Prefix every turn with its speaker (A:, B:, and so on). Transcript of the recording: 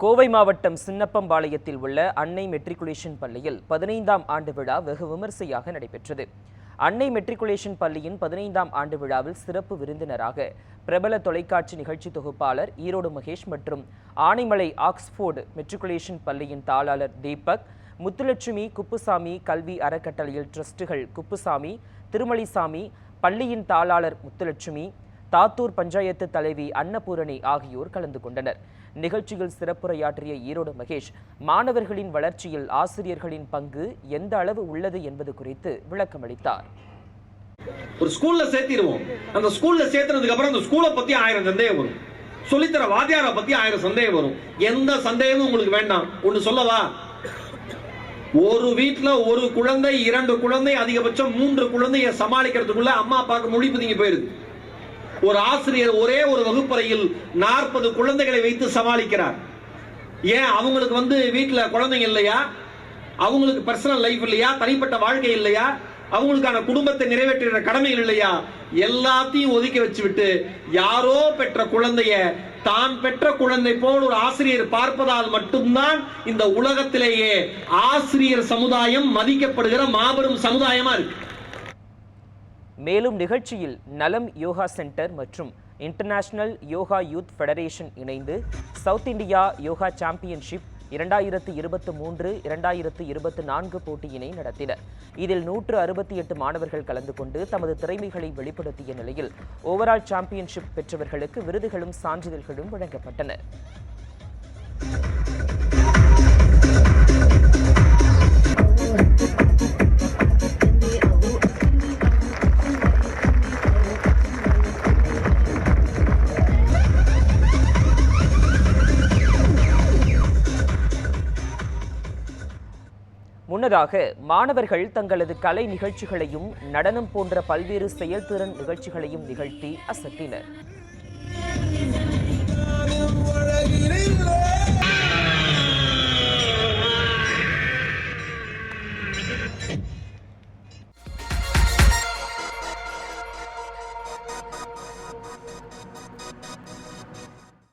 A: கோவை மாவட்டம் சின்னப்பம்பாளையத்தில் உள்ள அன்னை மெட்ரிகுலேஷன் பள்ளியில் பதினைந்தாம் ஆண்டு விழா வெகு விமரிசையாக நடைபெற்றது. அன்னை மெட்ரிகுலேஷன் பள்ளியின் பதினைந்தாம் ஆண்டு விழாவில் சிறப்பு விருந்தினராக பிரபல தொலைக்காட்சி நிகழ்ச்சி தொகுப்பாளர் ஈரோடு மகேஷ் மற்றும் ஆனைமலை ஆக்ஸ்போர்டு மெட்ரிகுலேஷன் பள்ளியின் தாளாளர் தீபக் முத்துலட்சுமி குப்புசாமி கல்வி அறக்கட்டளையில் ட்ரஸ்டுகள் குப்புசாமி திருமலிசாமி பள்ளியின் தாளாளர் முத்துலட்சுமி தாத்தூர் பஞ்சாயத்து தலைவி அன்னபூரணி ஆகியோர் கலந்து கொண்டனர். நிகழ்ச்சியில் சிறப்புரையாற்றிய ஈரோடு மகேஷ் மாணவர்களின் வளர்ச்சியில் ஆசிரியர்களின் பங்கு எந்த அளவு உள்ளது என்பது குறித்து விளக்கமளித்தார்.
B: ஒரு ஸ்கூல்ல சேர்த்திடுவோம். அந்த ஸ்கூல்ல சேர்த்ததுக்கு அப்புறம் அந்த ஸ்கூலை பத்தி ஆயிரம் சந்தேகம் வரும். சொல்லித்தர வாத்தியாரை பத்தி ஆயிரம் சந்தேகம் வரும். எந்த சந்தேகமும் உங்களுக்கு வேண்டாம். ஒண்ணு சொல்லவா? ஒரு வீட்டுல ஒரு குழந்தை இரண்டு குழந்தை அதிகபட்சம் மூன்று குழந்தைய சமாளிக்கிறதுக்குள்ள அம்மா அப்பாவுக்கு மொழி பிதிங்க போயிருது ஒரு ஆசிரியர் ஒரே ஒரு வகுப்பறையில் நாற்பது குழந்தைகளை வைத்து சமாளிக்கிறார். ஏன்? அவங்களுக்கு வந்து வீட்டில் குழந்தைங்க இல்லையா? அவங்களுக்கு பர்சனல் லைஃப் இல்லையா? தனிப்பட்ட வாழ்க்கை இல்லையா? அவங்களுக்கான குடும்பத்தை நிறைவேற்றுகிற கடமைகள் இல்லையா? எல்லாத்தையும் ஒதுக்கி வச்சுவிட்டு யாரோ பெற்ற குழந்தைய தான் பெற்ற குழந்தை போல் ஒரு ஆசிரியர் பார்ப்பதால் மட்டும்தான் இந்த உலகத்திலேயே ஆசிரியர் சமுதாயம் மதிக்கப்படுகிற மாபெரும் சமுதாயமா இருக்கு.
A: மேலும் நிகழ்ச்சியில் நலம் யோகா சென்டர் மற்றும் இன்டர்நேஷனல் யோகா யூத் ஃபெடரேஷன் இணைந்து சவுத் இந்தியா யோகா சாம்பியன்ஷிப் இரண்டாயிரத்து இருபத்து மூன்று இரண்டாயிரத்து இருபத்து நான்கு போட்டியினை நடத்தினர். இதில் நூற்று அறுபத்தி எட்டு மாணவர்கள் கலந்து கொண்டு தமது திறமைகளை வெளிப்படுத்திய நிலையில் ஓவரால் சாம்பியன்ஷிப் பெற்றவர்களுக்கு விருதுகளும் சான்றிதழ்களும் வழங்கப்பட்டன. முன்னதாக மாணவர்கள் தங்களது கலை நிகழ்ச்சிகளையும் நடனம் போன்ற பல்வேறு செயல்திறன் நிகழ்ச்சிகளையும் நிகழ்த்தி அசத்தினர்.